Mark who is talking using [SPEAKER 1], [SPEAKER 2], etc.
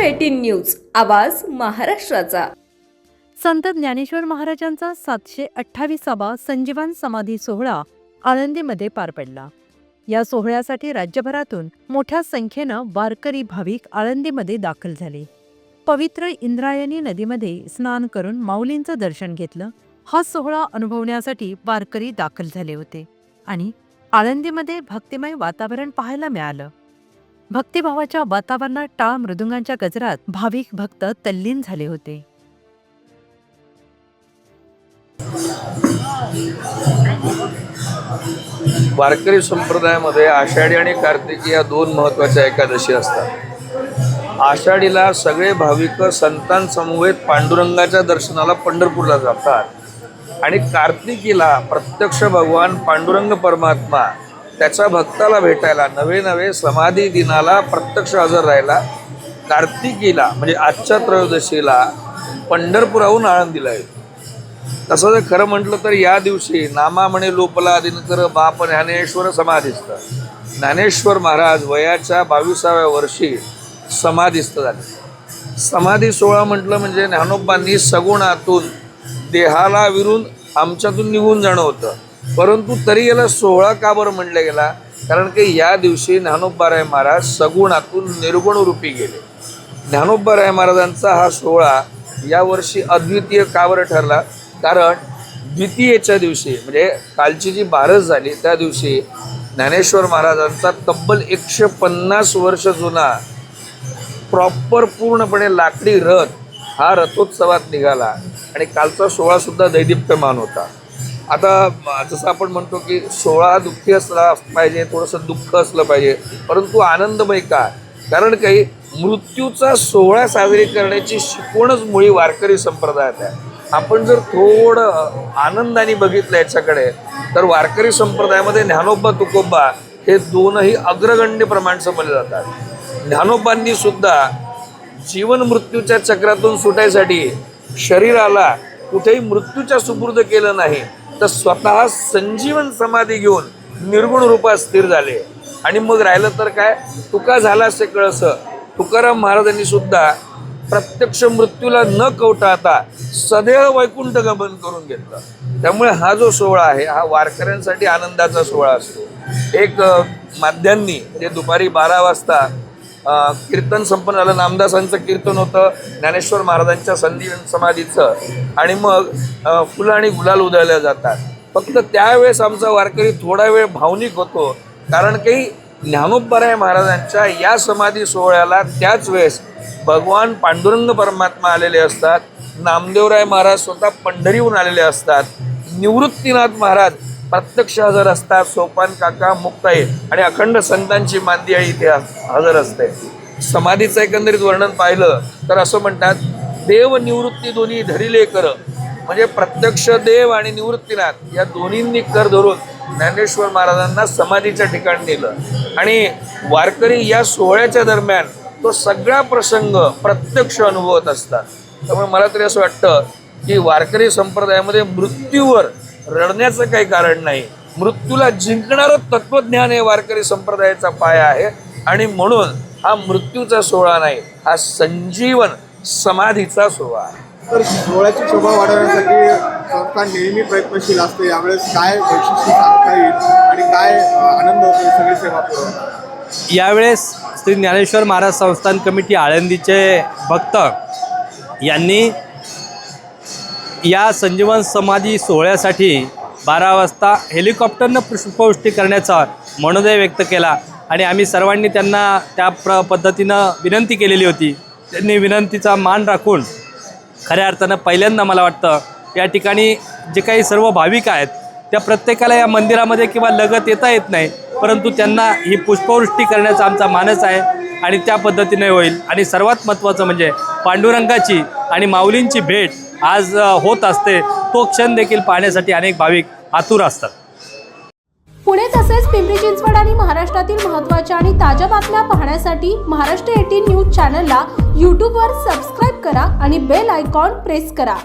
[SPEAKER 1] Eighteen news आवाज महाराष्ट्राचा.
[SPEAKER 2] संत ज्ञानेश्वर महाराजांचा सातशे अठ्ठावीसावा संजीवन समाधी सोहळा आळंदीमध्ये पार पडला. या सोहळ्यासाठी राज्यभरातून मोठ्या संख्येनं वारकरी भाविक आळंदीमध्ये दाखल झाले. पवित्र इंद्रायणी नदीमध्ये स्नान करून माऊलींचं दर्शन घेतलं. हा सोहळा अनुभवण्यासाठी वारकरी दाखल झाले होते आणि आळंदीमध्ये भक्तिमय वातावरण पाहायला मिळालं. भक्तिभावाच्या वातावरणात टाळ मृदुंगांच्या गजरात भाविक भक्त तल्लीन झाले होते.
[SPEAKER 3] वारकरी संप्रदायामध्ये आषाढी आणि कार्तिकी या दोन महत्त्वाच्या एकादशी असतात. आषाढीला सगळे भाविक संतांसमवेत पांडुरंगाच्या दर्शनाला पंढरपूरला जातात आणि कार्तिकीला प्रत्यक्ष भगवान पांडुरंग परमात्मा त्याच्या भक्ताला भेटायला नवे नवे समाधी दिनाला प्रत्यक्ष हजर राहायला कार्तिकीला म्हणजे आजच्या त्रयोदशीला पंढरपुराहून आळंदीला येतो. तसं जर खरं म्हटलं तर या दिवशी नामा म्हणे लोपला दिनकर बाप ज्ञानेश्वर समाधिस्थ ज्ञानेश्वर महाराज वयाच्या बावीसाव्या वर्षी समाधिस्थ झाले. समाधी सोहळा म्हटलं म्हणजे ज्ञानोबांनी सगुणातून देहाला विरून आमच्यातून निघून जाणं होतं. परंतु तरी याला सोहळा का बरं म्हणलं गेला? कारण की या दिवशी ज्ञानोबाराय महाराज सगुणातून निर्गुण रूपी गेले. ज्ञानोबाराय महाराजांचा हा सोहळा यावर्षी अद्वितीय का बरं ठरला? कारण द्वितीयेच्या दिवशी म्हणजे कालची जी बारस झाली त्या दिवशी ज्ञानेश्वर महाराजांचा तब्बल एकशे पन्नास वर्ष जुना प्रॉपर पूर्णपणे लाकडी रथ हा रथोत्सवात निघाला. आणि कालचा सोहळासुद्धा दैदिप्यमान होता. आता जसं आपण म्हणतो की सोहळा दुःखी असला पाहिजे थोडंसं दुःख असलं पाहिजे परंतु आनंदमय का? कारण काही मृत्यूचा सोहळा साजरी करण्याची शिकवणच मुळी वारकरी संप्रदायात आहे. आपण जर थोडं आनंदाने बघितलं याच्याकडे तर वारकरी संप्रदायामध्ये ज्ञानोबा तुकोबा हे दोनही अग्रगण्य प्रमाण समजले जातात. ज्ञानोबांनी सुद्धा जीवन मृत्यूच्या चक्रातून सुटायसाठी शरीराला कुठेही मृत्यूच्या सुपूर्द केलं नाही तर स्वतः संजीवन समाधी घेऊन निर्गुण रूपात स्थिर झाले. आणि मग राहिलं तर काय? तुका झाला असे कळस. तुकाराम महाराजांनी सुद्धा प्रत्यक्ष मृत्यूला न कवटाता सदैव वैकुंठ गमन करून घेतलं. त्यामुळे हा जो सोहळा आहे हा वारकऱ्यांसाठी आनंदाचा सोहळा असतो. एक माध्यांनी जे दुपारी बारा वाजता कीर्तन संपन्न झालं. नामदासांचं कीर्तन होतं. ज्ञानेश्वर महाराजांच्या संधी समाधीचं. आणि मग फुलं आणि गुलाल उधळल्या जातात. फक्त त्यावेळेस आमचा वारकरी थोडा वेळ भावनिक होतो. कारण काही ज्ञानोबराय महाराजांच्या या समाधी सोहळ्याला त्याच वेळेस भगवान पांडुरंग परमात्मा आलेले असतात. नामदेवराय महाराज स्वतः पंढरीहून आलेले असतात. निवृत्तीनाथ महाराज प्रत्यक्ष हजर असतात सोपान काका मुक्ताई आणि अखंड संतांची मांदी आहे इथे हजर असते. समाधीचं एकंदरीत वर्णन पाहिलं तर असं म्हणतात देव निवृत्ती दोन्ही धरिले कर. म्हणजे प्रत्यक्ष देव आणि निवृत्तीनाथ या दोन्हींनी कर धरून ज्ञानेश्वर महाराजांना समाधीच्या ठिकाणी नेलं. आणि वारकरी या सोहळ्याच्या दरम्यान तो सगळा प्रसंग प्रत्यक्ष अनुभवत असतात. त्यामुळे मला तरी असं वाटतं की वारकरी संप्रदायामध्ये मृत्यूवर रडण्याचं काही कारण नाही. मृत्यूला जिंकणारं तत्वज्ञान हे वारकरी संप्रदायाचा पाया आहे आणि म्हणून हा मृत्यूचा सोहळा नाही हा संजीवन समाधीचा सोहळा आहे.
[SPEAKER 4] तर सोहळ्याची शोभा वाढवण्यासाठी संस्था नेहमी प्रयत्नशील असते यावेळेस काय वैशिष्ट्य सांगता येईल आणि काय आनंद होतो ही सगळी सेवा पुरवणं
[SPEAKER 5] यावेळेस श्री ज्ञानेश्वर महाराज संस्थान कमिटी आळंदीचे भक्त यांनी या संजीवन समाधी सोहळ्यासाठी बारा वाजता हेलिकॉप्टरनं पुष्पवृष्टी करण्याचा मनोदय व्यक्त केला. आणि आम्ही सर्वांनी त्यांना त्या प्र पद्धतीनं विनंती केलेली होती. त्यांनी विनंतीचा मान राखून खऱ्या अर्थानं पहिल्यांदा मला वाटतं या ठिकाणी जे काही सर्व भाविक आहेत त्या प्रत्येकाला या मंदिरामध्ये किंवा लगत येता येत नाही परंतु त्यांना ही पुष्पवृष्टी करण्याचा आमचा मानस आहे आणि त्या पद्धतीने होईल. आणि सर्वात महत्त्वाचं म्हणजे पांडुरंगाची आणि माऊलींची भेट आज होत असते. तो क्षण देखील पाहण्यासाठी अनेक भाविक आतुर असतात.
[SPEAKER 6] पुणे तसेच पिंपरी चिंचवड आणि महाराष्ट्रातील महत्त्वाच्या आणि ताज्या बातम्या पाहण्यासाठी महाराष्ट्र एटीन न्यूज चॅनलला यूट्यूबवर सबस्क्राईब करा आणि बेल आयकॉन प्रेस करा.